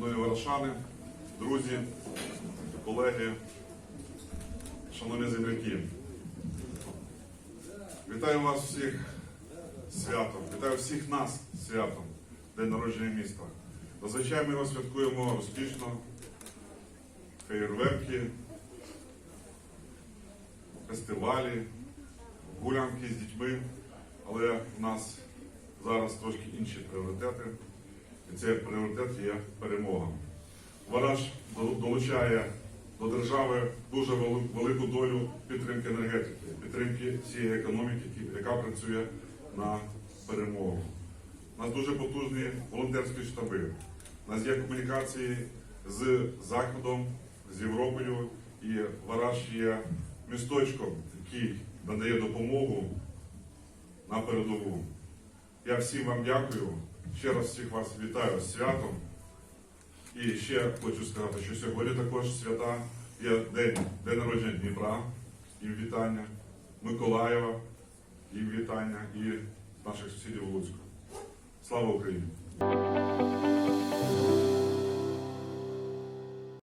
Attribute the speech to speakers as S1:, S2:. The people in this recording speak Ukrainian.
S1: Варашани, друзі, колеги, шановні земляки. Вітаю вас всіх святом, вітаю всіх нас святом, День народження міста. Зазвичай ми його святкуємо успішно, феєрверки, фестивалі, гулянки з дітьми, але в нас зараз трошки інші пріоритети. Цей пріоритет є перемога. Вараж дол- долучає до держави дуже велику долю підтримки енергетики, підтримки цієї економіки, яка працює на перемогу. У нас дуже потужні волонтерські штаби. У нас є комунікації з Заходом, з Європою, і Вараж є місточком, який надає допомогу на передову. Я всім вам дякую. Ще раз всіх вас вітаю з святом. І ще хочу сказати, що сьогодні також свята є день, день народження Дніпра, їм вітання, Миколаєва, їм вітання і наших сусідів Луцька. Слава Україні!